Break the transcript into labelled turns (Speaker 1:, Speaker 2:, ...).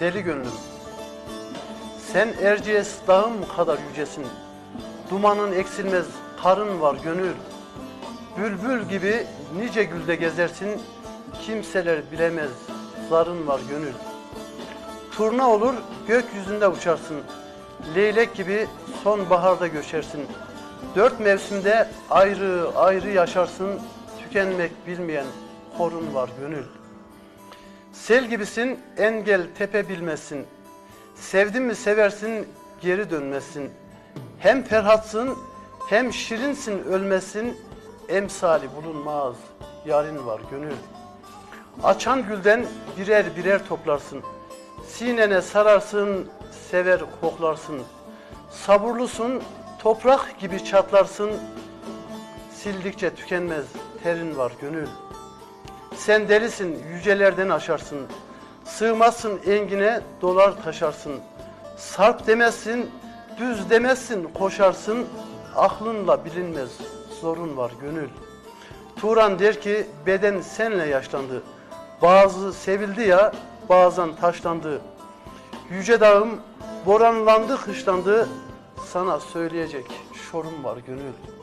Speaker 1: deli gönlüm. Sen Erciyes dağım kadar yücesin. Dumanın eksilmez karın var gönül. Bülbül gibi nice gülde gezersin. Kimseler bilemez zarın var gönül. Turna olur gökyüzünde uçarsın. Leylek gibi sonbaharda göçersin. Dört mevsimde ayrı ayrı yaşarsın. Tükenmek bilmeyen korun var gönül. Sel gibisin engel tepe bilmezsin. Sevdin mi seversin geri dönmezsin. Hem ferhatsın hem şirinsin ölmesin. Emsali bulunmaz yarın var gönül. Açan gülden birer birer toplarsın. Sinene sararsın, sever koklarsın. Sabırlısın, toprak gibi çatlarsın. Sildikçe tükenmez terin var gönül. Sen delisin, yücelerden aşarsın. Sığmazsın engine, dolar taşarsın. Sarp demezsin, düz demezsin, koşarsın. Aklınla bilinmez, zorun var gönül. Turan der ki beden senle yaşlandı. Bazı sevildi ya bazen taşlandı. Yüce dağım boranlandı kışlandı. Sana söyleyecek şorum var gönül.